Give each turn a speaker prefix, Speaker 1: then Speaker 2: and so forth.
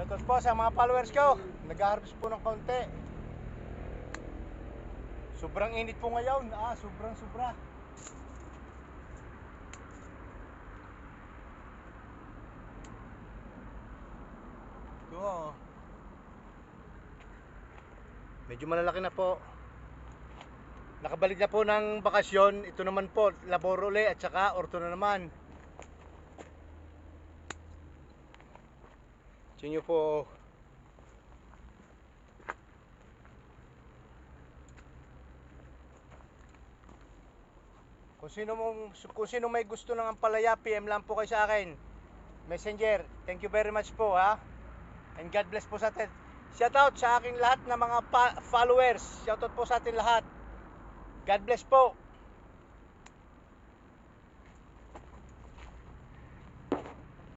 Speaker 1: Shoutout po sa mga followers ko. Nag-harvest po ng kaunti. Sobrang init po ngayon. Ah, sobrang sobra. Ito oh. Medyo malalaki na po. Nakabalik na po ng bakasyon. Ito naman po, labor uli at saka orto na naman. Nyo po. Kung sino mong kung sino may gusto ng ampalaya, PM lang po kayo sa akin. Messenger. Thank you very much po ha. And God bless po sa atin. Shout out sa aking lahat ng mga followers. Shout out po sa atin lahat. God bless po.